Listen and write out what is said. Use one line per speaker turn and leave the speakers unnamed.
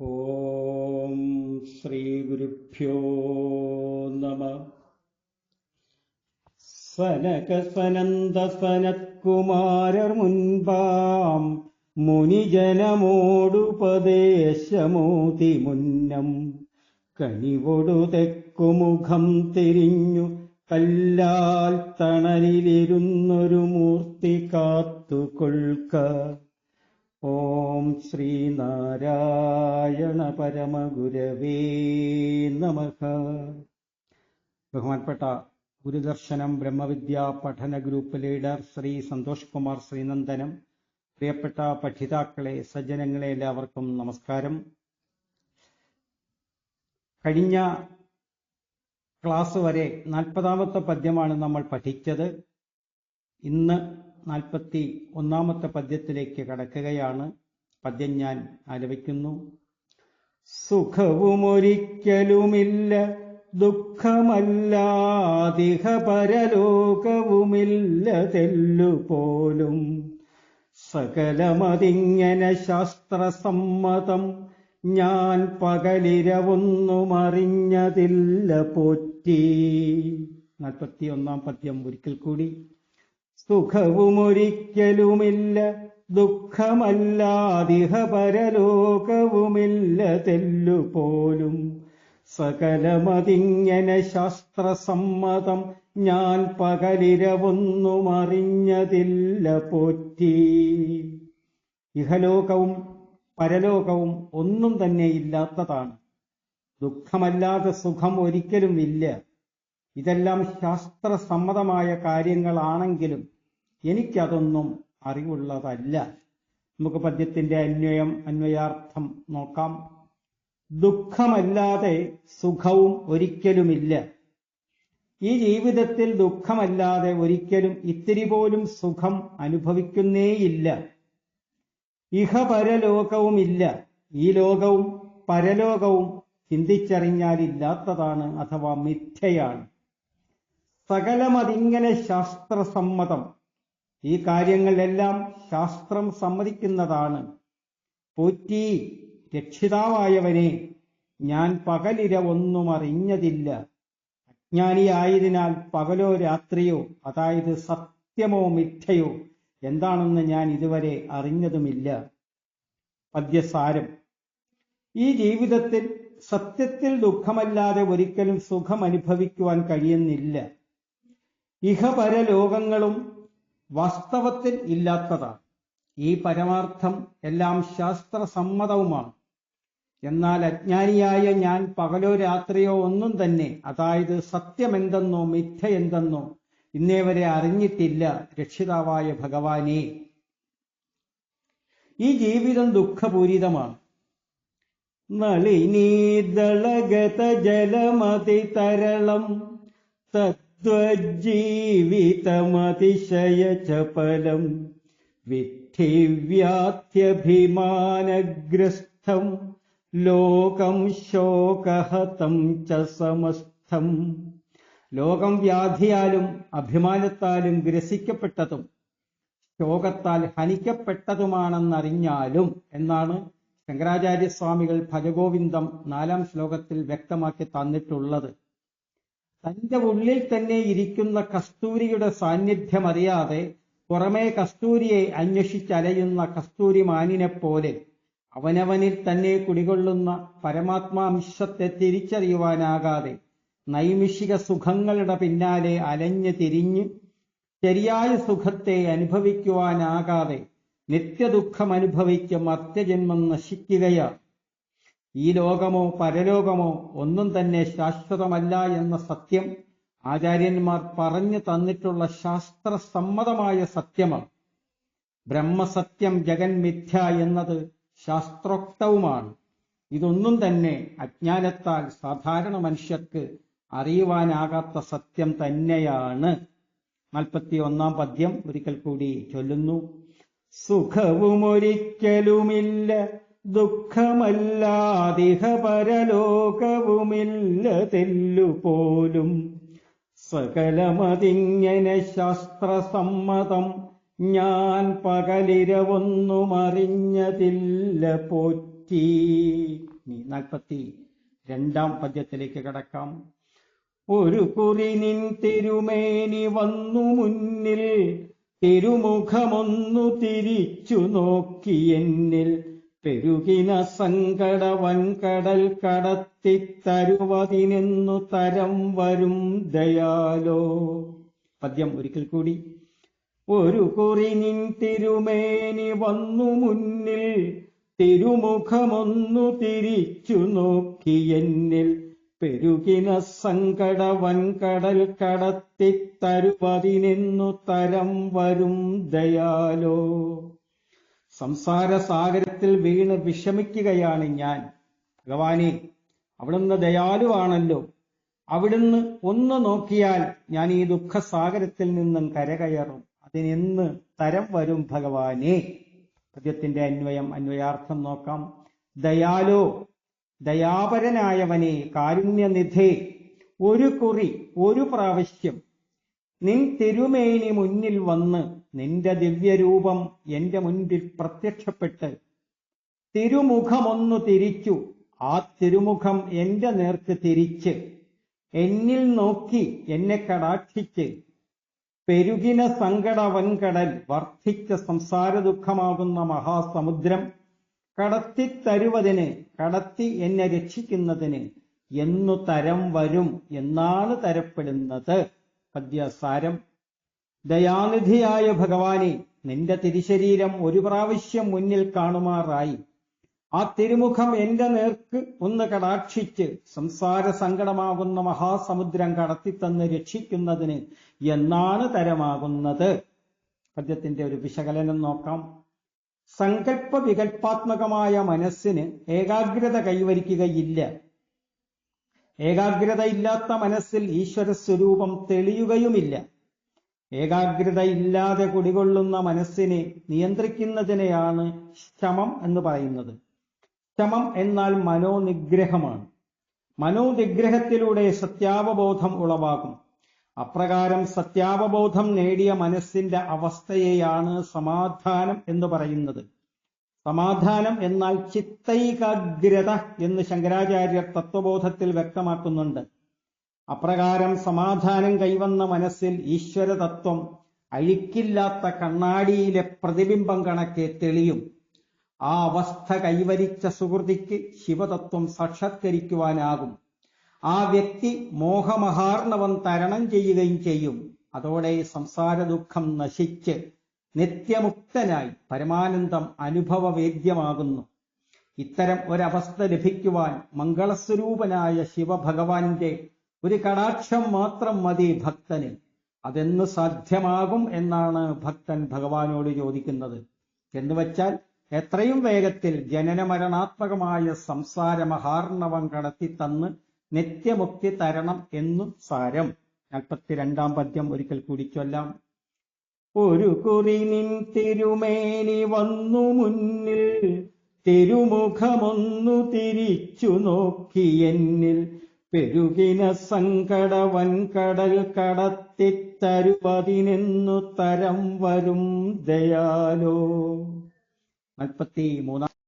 ഓം ശ്രീ ഗുരുഭ്യോ നമ. സനക സനന്ദ സനത്കുമാരർ മുൻപാം മുനിജനമോടുപദേശമോതി മുന്നം. കനിവൊടു തെക്കുമുഖം തിരിഞ്ഞു കല്ലാൽ തണലിലിരുന്നൊരു മൂർത്തി കാത്തുകൊൾക്ക ഓം ശ്രീനാരായണ പരമഗുരവേ നമഃ. ബഹുമാനപ്പെട്ട ഗുരുദർശനം ബ്രഹ്മവിദ്യ പഠന ഗ്രൂപ്പ് ലീഡർ ശ്രീ സന്തോഷ് കുമാർ ശ്രീനന്ദനം. പ്രിയപ്പെട്ട പഠിതാക്കളെ സജ്ജനങ്ങളെ എല്ലാവർക്കും നമസ്കാരം. കഴിഞ്ഞ ക്ലാസ് വരെ നാൽപ്പതാമത്തെ പദ്യമാണ് നമ്മൾ പഠിച്ചത്. ഇന്ന് നാൽപ്പത്തി ഒന്നാമത്തെ പദ്യത്തിലേക്ക് കടക്കുകയാണ്. പദ്യം ഞാൻ ആലപിക്കുന്നു. സുഖവുമൊരിക്കലുമില്ല ദുഃഖമല്ലാതിഹ പരലോകവുമില്ല തെല്ലു തെല്ലുപോലും. സകലമതിങ്ങനെ ശാസ്ത്രസമ്മതം ഞാൻ പകലിരവൊന്നുമറിഞ്ഞതില്ല പോറ്റി. നാൽപ്പത്തി ഒന്നാം പദ്യം ഒരിക്കൽ കൂടി. സുഖവുമൊരിക്കലുമില്ല ദുഃഖമല്ലാതിഹ പരലോകവുമില്ല തെല്ലുപോലും. സകലമതിങ്ങനെ ശാസ്ത്രസമ്മതം ഞാൻ പകലിരവൊന്നും അറിഞ്ഞതില്ല പോറ്റി. ഇഹലോകവും പരലോകവും ഒന്നും തന്നെ ഇല്ലാത്തതാണ്. ദുഃഖമല്ലാതെ സുഖം ഒരിക്കലും ഇല്ല ഇതെല്ലാം ശാസ്ത്രസമ്മതമായ കാര്യങ്ങളാണെങ്കിലും എനിക്കതൊന്നും അറിവുള്ളതല്ല. നമുക്ക് പദ്യത്തിന്റെ അന്വയം അന്വയാർത്ഥം നോക്കാം. ദുഃഖമല്ലാതെ സുഖവും ഒരിക്കലുമില്ല. ഈ ജീവിതത്തിൽ ദുഃഖമല്ലാതെ ഒരിക്കലും ഇത്തിരി പോലും സുഖം അനുഭവിക്കുന്നേയില്ല. ഇഹപരലോകവുമില്ല. ഈ ലോകവും പരലോകവും ചിന്തിച്ചറിഞ്ഞാലില്ലാത്തതാണ് അഥവാ മിഥ്യയാണ്. സകലമതിങ്ങനെ ശാസ്ത്രസമ്മതം. ഈ കാര്യങ്ങളെല്ലാം ശാസ്ത്രം സമ്മതിക്കുന്നതാണ്. പോറ്റി രക്ഷിതാവായവനെ ഞാൻ പകലിര ഒന്നും അറിഞ്ഞതില്ല. അജ്ഞാനിയായതിനാൽ പകലോ രാത്രിയോ അതായത് സത്യമോ മിഥ്യയോ എന്താണെന്ന് ഞാൻ ഇതുവരെ അറിഞ്ഞതുമില്ല. പദ്യസാരം. ഈ ജീവിതത്തിൽ സത്യത്തിൽ ദുഃഖമല്ലാതെ ഒരിക്കലും സുഖം അനുഭവിക്കുവാൻ കഴിയുന്നില്ല. ഇഹപരലോകങ്ങളും വാസ്തവത്തിൽ ഇല്ലാത്തതാണ് ഈ പരമാർത്ഥം എല്ലാം ശാസ്ത്രസമ്മതവുമാണ്. എന്നാൽ അജ്ഞാനിയായ ഞാൻ പകലോ രാത്രിയോ ഒന്നും തന്നെ അതായത് സത്യമെന്തെന്നോ മിഥ്യ എന്തെന്നോ ഇന്നേവരെ അറിഞ്ഞിട്ടില്ല രക്ഷിതാവായ ഭഗവാനെ. ഈ ജീവിതം ദുഃഖപൂരിതമാണ്. നളിനീദളഗത ജലമതി തരളം തദ്വജ്ജീവിതമതിശയ ചപലം വിദ്ധിവ്യാത്യഭിമാനഗ്രസ്ഥം ലോകം ശോകഹതം ച സമസ്തം. ലോകം വ്യാധിയാലും അഭിമാനത്താലും ഗ്രസിക്കപ്പെട്ടതും ശോകത്താൽ ഹനിക്കപ്പെട്ടതുമാണെന്നറിഞ്ഞാലും എന്നാണ് ശങ്കരാചാര്യസ്വാമികൾ ഭജഗോവിന്ദം നാലാം ശ്ലോകത്തിൽ വ്യക്തമാക്കി തന്നിട്ടുള്ളത്. തന്റെ ഉള്ളിൽ തന്നെ ഇരിക്കുന്ന കസ്തൂരിയുടെ സാന്നിധ്യം അറിയാതെ പുറമേ കസ്തൂരിയെ അന്വേഷിച്ചലയുന്ന കസ്തൂരി മാനിനെ പോലെ അവനവനിൽ തന്നെ കുടികൊള്ളുന്ന പരമാത്മാംശത്തെ തിരിച്ചറിയുവാനാകാതെ നൈമിഷിക സുഖങ്ങളുടെ പിന്നാലെ അലഞ്ഞു തിരിഞ്ഞ് ശരിയായ സുഖത്തെ അനുഭവിക്കുവാനാകാതെ നിത്യദുഃഖം അനുഭവിച്ച് മർത്യജന്മം നശിക്കുകയാണ്. ഈ ലോകമോ പരലോകമോ ഒന്നും തന്നെ ശാശ്വതമല്ല എന്ന സത്യം ആചാര്യന്മാർ പറഞ്ഞു തന്നിട്ടുള്ള ശാസ്ത്രസമ്മതമായ സത്യമാണ് ബ്രഹ്മസത്യം ജഗന്മിഥ്യ എന്നത് ശാസ്ത്രോക്തവുമാണ്. ഇതൊന്നും തന്നെ അജ്ഞാനത്താൽ സാധാരണ മനുഷ്യർക്ക് അറിയുവാനാകാത്ത സത്യം തന്നെയാണ്. നാൽപ്പത്തി ഒന്നാം പദ്യം ഒരിക്കൽ കൂടി ചൊല്ലുന്നു. സുഖവുമൊരിക്കലുമില്ല. ദുഃഖമല്ലാതിഹ പരലോകവുമില്ല തെല്ലുപോലും. സകലമതിങ്ങനെ ശാസ്ത്രസമ്മതം ഞാൻ പകലിരവൊന്നുമറിഞ്ഞതില്ല പോറ്റി. നാൽപ്പത്തി രണ്ടാം പദ്യത്തിലേക്ക് കടക്കാം. ഒരു കുറി നിൻ തിരുമേനി വന്നു മുന്നിൽ തിരുമുഖമൊന്നു തിരിച്ചു നോക്കി എന്നിൽ. പെരുകിന വൻകടൽ കടത്തിത്തരുവതിനെന്നു തരം വരും ദയാലോ. പദ്യം ഒരിക്കൽ കൂടി. ഒരു കുറി നിൻ തിരുമേനി വന്നു മുന്നിൽ തിരുമുഖമൊന്നു തിരിച്ചു നോക്കി എന്നിൽ. പെരുകിന വൻകടൽ കടത്തിത്തരുവതിനെന്നു തരം വരും ദയാലോ. സംസാര സാഗരത്തിൽ വീണ് വിഷമിക്കുകയാണ് ഞാൻ. ഭഗവാനെ അവിടുന്ന് ദയാലുവാണല്ലോ. അവിടുന്ന് ഒന്ന് നോക്കിയാൽ ഞാൻ ഈ ദുഃഖസാഗരത്തിൽ നിന്നും കരകയറും. അതിനെന്ന് തരം വരും ഭഗവാനെ. പദ്യത്തിന്റെ അന്വയം അന്വയാർത്ഥം നോക്കാം. ദയാലോ ദയാപരനായവനെ കാരുണ്യനിധേ ഒരു കുറി ഒരു പ്രാവശ്യം. നിൻ തിരുമേനി മുന്നിൽ വന്ന് നിന്റെ ദിവ്യരൂപം എന്റെ മുൻപിൽ പ്രത്യക്ഷപ്പെട്ട് തിരുമുഖമൊന്നു തിരിച്ചു. ആ തിരുമുഖം എന്റെ നേർക്ക് തിരിച്ച്. എന്നിൽ നോക്കി എന്നെ കടാക്ഷിച്ച്. പെരുകിന സങ്കട വൻകടൽ വർദ്ധിച്ച സംസാര ദുഃഖമാകുന്ന മഹാസമുദ്രം കടത്തി കടത്തിത്തരുവതിന് കടത്തി എന്നെ രക്ഷിക്കുന്നതിന് എന്നു തരം വരും എന്നാണ് തരപ്പെടുന്നത്. പദ്യസാരം. ദയാനിധിയായ ഭഗവാനെ നിന്റെ തിരിശരീരം ഒരു പ്രാവശ്യം മുന്നിൽ കാണുമാറായി. ആ തിരുമുഖം എന്റെ നേർക്ക് ഒന്ന് കടാക്ഷിച്ച് സംസാര സങ്കടമാകുന്ന മഹാസമുദ്രം കടത്തിത്തന്ന് രക്ഷിക്കുന്നതിന് എന്നാണ് തരമാകുന്നത്. പദ്യത്തിന്റെ ഒരു വിശകലനം നോക്കാം. സങ്കല്പ വികല്പാത്മകമായ മനസ്സിന് ഏകാഗ്രത കൈവരിക്കുകയില്ല. ഏകാഗ്രത ഇല്ലാത്ത മനസ്സിൽ ഈശ്വര സ്വരൂപം തെളിയുകയുമില്ല. ഏകാഗ്രത ഇല്ലാതെ കുടികൊള്ളുന്ന മനസ്സിനെ നിയന്ത്രിക്കുന്നതിനെയാണ് ശമം എന്ന് പറയുന്നത്. ശമം എന്നാൽ മനോനിഗ്രഹമാണ്. മനോനിഗ്രഹത്തിലൂടെ സത്യാവബോധം ഉളവാകും. അപ്രകാരം സത്യാവബോധം നേടിയ മനസ്സിന്റെ അവസ്ഥയെയാണ് സമാധാനം എന്ന് പറയുന്നത്. സമാധാനം എന്നാൽ ചിത്തൈകാഗ്രത എന്ന് ശങ്കരാചാര്യർ തത്വബോധത്തിൽ വ്യക്തമാക്കുന്നുണ്ട്. അപ്രകാരം സമാധാനം കൈവന്ന മനസ്സിൽ ഈശ്വരതത്വം അഴിക്കില്ലാത്ത കണ്ണാടിയിലെ പ്രതിബിംബം കണക്കെ തെളിയും. ആ അവസ്ഥ കൈവരിച്ച സുഹൃതിക്ക് ശിവതത്വം സാക്ഷാത്കരിക്കുവാനാകും. ആ വ്യക്തി മോഹമഹാർണവം തരണം ചെയ്യുകയും ചെയ്യും. അതോടെ സംസാര ദുഃഖം നശിച്ച് നിത്യമുക്തനായി പരമാനന്ദം അനുഭവവേദ്യമാകുന്നു. ഇത്തരം ഒരവസ്ഥ ലഭിക്കുവാൻ മംഗളസ്വരൂപനായ ശിവഭഗവാന്റെ ഒരു കടാക്ഷം മാത്രം മതി ഭക്തന്. അതെന്ന് സാധ്യമാകും എന്നാണ് ഭക്തൻ ഭഗവാനോട് ചോദിക്കുന്നത്. എന്ന് വെച്ചാൽ എത്രയും വേഗത്തിൽ ജനന ജനനമരണാത്മകമായ സംസാര മഹാർണവം കടത്തി തന്ന് നിത്യമുക്തി തരണം എന്നു സാരം. നാൽപ്പത്തിരണ്ടാം പദ്യം ഒരിക്കൽ കൂടി ചൊല്ലാം. ഒരു കുറിനിൻ തിരുമേനി വന്നു മുന്നിൽ തിരുമുഖമൊന്നു തിരിച്ചു നോക്കി എന്നിൽ. പെരുകിന സങ്കട വൻകടൽ കടത്തിത്തരുവതിനെന്നു തരം വരും ദയാലോ. നാൽപ്പത്തി മൂന്നാം